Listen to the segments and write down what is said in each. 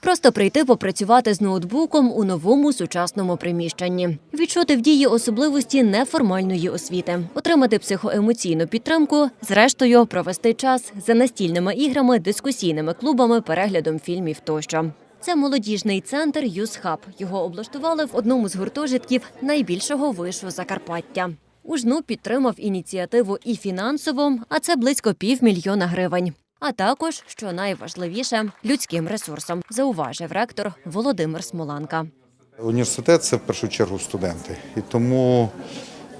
Просто прийти попрацювати з ноутбуком у новому сучасному приміщенні, відчути в дії особливості неформальної освіти, отримати психоемоційну підтримку, зрештою провести час за настільними іграми, дискусійними клубами, переглядом фільмів тощо. Це молодіжний центр «Юзхаб». Його облаштували в одному з гуртожитків найбільшого вишу Закарпаття. УЖНУ підтримав ініціативу і фінансово, а це близько півмільйона гривень. А також, що найважливіше, людським ресурсом, зауважив ректор Володимир Смоланка. Університет це в першу чергу студенти. І тому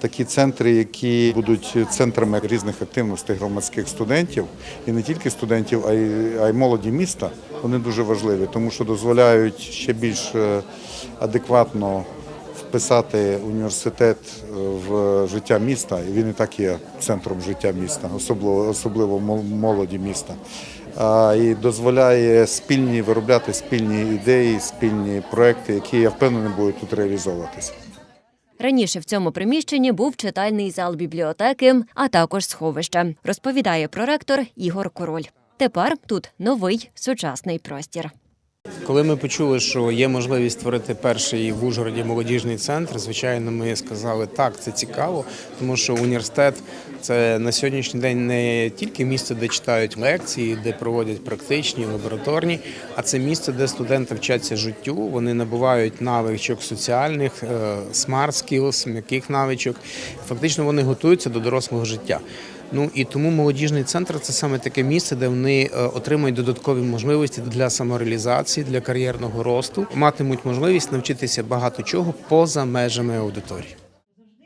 такі центри, які будуть центрами різних активностей громадських студентів, і не тільки студентів, а й, а й молоді міста, вони дуже важливі, тому що дозволяють ще більш е, адекватно вписати університет е, в життя міста, і він і так є центром життя міста, особливо, особливо молоді міста. І дозволяє спільні виробляти спільні ідеї, спільні проекти, які я впевнений будуть тут реалізовуватися. Раніше в цьому приміщенні був читальний зал бібліотеки, а також сховище, розповідає проректор Ігор Король. Тепер тут новий сучасний простір. Коли ми почули, що є можливість створити перший в Ужгороді молодіжний центр, звичайно, ми сказали, так, це цікаво, тому що університет це на сьогоднішній день не тільки місце, де читають лекції, де проводять практичні, лабораторні, а це місце, де студенти вчаться життю, вони набувають навичок соціальних, е, smart skills, м'яких навичок. Фактично вони готуються до дорослого життя. Ну і тому молодіжний центр це саме таке місце, де вони е, отримують додаткові можливості для самореалізації, для кар'єрного росту, матимуть можливість навчитися багато чого поза межами аудиторії.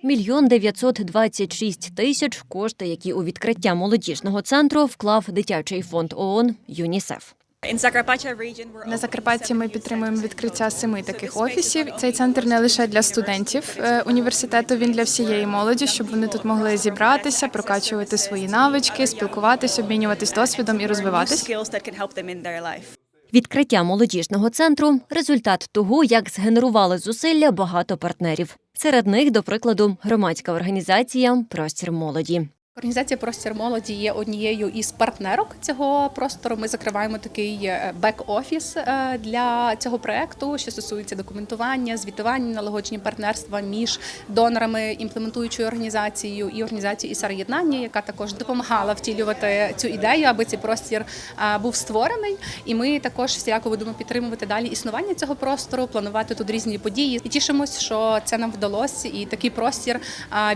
Мільйон 926 тисяч кошти, які у відкриття молодіжного центру вклав дитячий фонд ООН ЮНІСЕФ. На Закарпатті ми підтримуємо відкриття семи таких офісів. Цей центр не лише для студентів е, університету, він для всієї молоді, щоб вони тут могли зібратися, прокачувати свої навички, спілкуватися, обмінюватись досвідом і розвиватись. Відкриття молодіжного центру результат того, як згенерували зусилля багато партнерів. Серед них, до прикладу, громадська організація Простір молоді. Організація Простір молоді є однією із партнерок цього простору. Ми закриваємо такий е, бек-офіс е, для цього проекту, що стосується документування, звітування, налагодження партнерства між донорами, імплементуючою організацією і організацією ІСАР єднання, яка також допомагала втілювати цю ідею, аби цей простір е, був створений. І ми також всіляко будемо підтримувати далі існування цього простору, планувати тут різні події. І тішимось, що це нам вдалося, і такий простір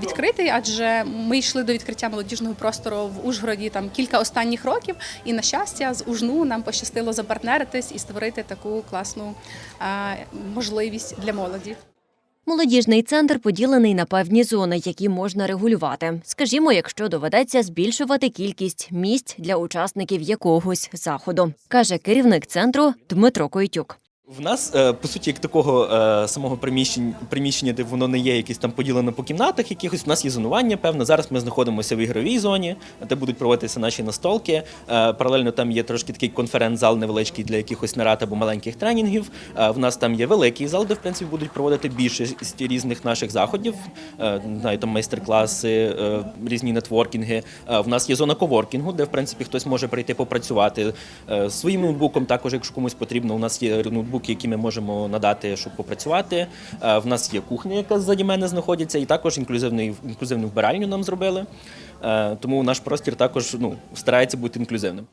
відкритий, адже ми йшли до відкриття молодіжного простору в Ужгороді там кілька останніх років. І на щастя, з Ужну нам пощастило запартнеритись і створити таку класну а, можливість для молоді. Молодіжний центр поділений на певні зони, які можна регулювати. Скажімо, якщо доведеться збільшувати кількість місць для учасників якогось заходу, каже керівник центру Дмитро Койтюк. В нас е, по суті як такого е, самого приміщення, приміщення, де воно не є якесь там поділено по кімнатах, якихось у нас є зонування. Певно, зараз ми знаходимося в ігровій зоні, де будуть проводитися наші настолки. Е, Паралельно там є трошки такий конференц-зал невеличкий для якихось нарад або маленьких тренінгів. В нас там є великий зал, де в принципі будуть проводити більшість різних наших заходів. Не знаю, там майстер-класи, різні нетворкінги. В нас є зона коворкінгу, де в принципі хтось може прийти попрацювати своїм ноутбуком. Також, якщо комусь потрібно, у нас є ноутбуки, які ми можемо надати, щоб попрацювати. Е, В нас є кухня, яка ззаді мене знаходиться, і також інклюзивну вбиральню нам зробили. Е, Тому наш простір також ну старається бути інклюзивним.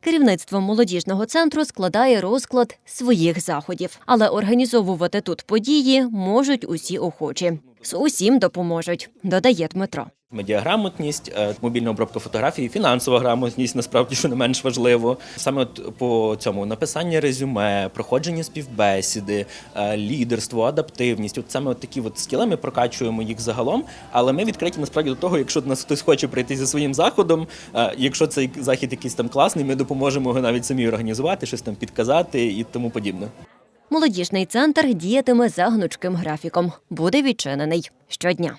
Керівництво молодіжного центру складає розклад своїх заходів, але організовувати тут події можуть усі охочі. З усім допоможуть, додає Дмитро. Медіаграмотність, е, мобільна обробка фотографій, фінансова грамотність насправді що не менш важливо. Саме от по цьому написання резюме, проходження співбесіди, е, лідерство, адаптивність. От саме от такі от скіли ми прокачуємо їх загалом. Але ми відкриті насправді до того, якщо нас хтось хоче прийти зі своїм заходом. е, Якщо цей захід якийсь там класний, ми допоможемо його навіть самі організувати, щось там підказати і тому подібне. Молодіжний центр діятиме за гнучким графіком. Буде відчинений щодня.